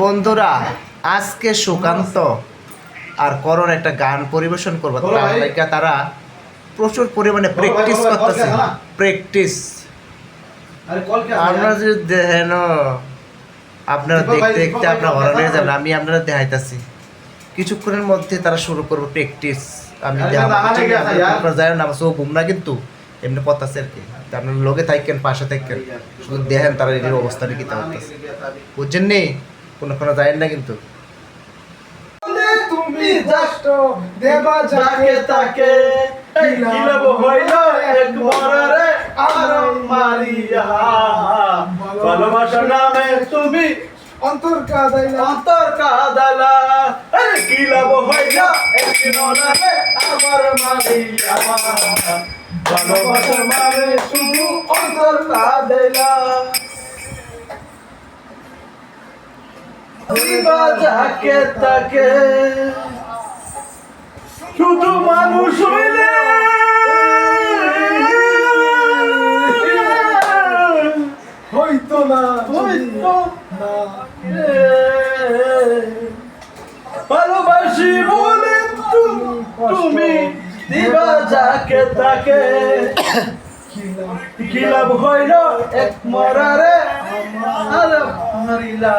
বন্ধুরা আজকে সুকান্ত আর করণ একটা গান পরিবেশন করব। তার তারা প্রচুর পরিমাণে প্র্যাকটিস করতেছে। প্র্যাকটিস আমরা যদি দেখেন আপনারা দেখতে দেখতে আপনারা লেগে যাবেন আমি আপনারা দেখাইতাছি। কিছুক্ষণের মধ্যে তারা শুরু করব প্র্যাকটিস আমি না, আপনারা জানেন না চোখ ঘুম না কিন্তু। এমনি পতাছে আর কি। আপনার আপনারা লোকে থাকেন পাশে থাকেন। শুধু দেখেন তারা এদের অবস্থাটা কি তা বুঝছেন নি? কোনো কোনো যায় না কিন্তু। তুমি জাস্ট দেবা যাকে তাকে কিলব হইল আর মারিয়া। ভালোবাসা নামে তুমি অন্তর কাদাইলা। অন্তর কাদালা এই কিলব হইল এক মরারে আমার মারিয়া। ভালোবাসা মানে শুধু অন্তর কাদাইলা। দিবা যাকে তাকে। শুধু মানুষ হইলে। হইতো না হইতো না। ভালোবাসি বলে তুমি দিবা যাকে তাকে। কি লাভ হইল এক মরারে? আর মারিলা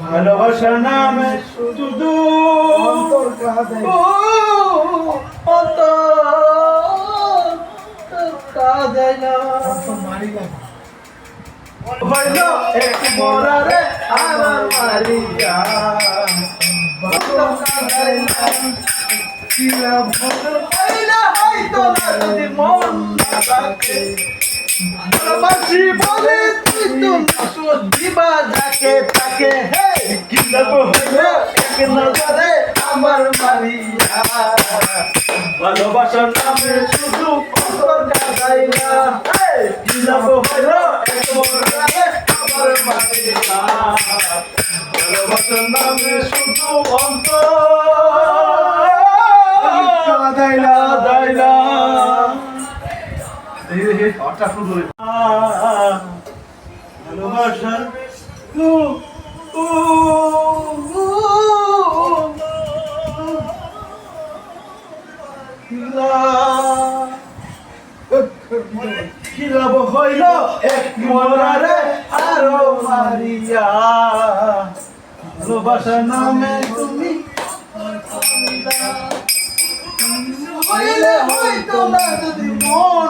ভালোবাসা নামে শুধু অন্তর কাদাইলা ও, অন্তর কাদাইলা মারিলা হইল এক মরারে আমার মারিয়া কিলা ভদ্র হইলে হয়তো না, যদি মন না থাকে। ভালোবাসি বলে তুই তো দিবা যাকে তাকে হে কিলাব হইল এক নজরে আমার মারিয়া ভালোবাসার নামে শুধু অন্তর কাদাইলা হে কিলাব হইল এক নজরে আমার মারিয়া ভালোবাসার নামে শুধু অন্তর। দাইলা রে। হঠাৎ শুরু হয়ে ভালোবাসা উ উ উ কি লাভ হইল? এক মরারে আরও মারিয়া। ভালোবাসা নামে তুমি হইলে হইতো না যদি মন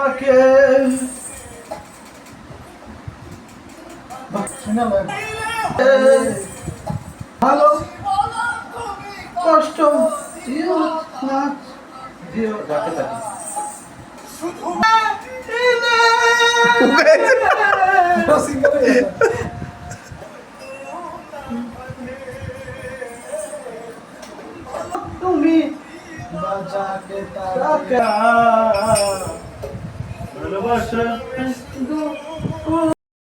থাকে। ভালো। কষ্ট দিও দিও যাকে তুমি বাজাকে তারা। Abaixa.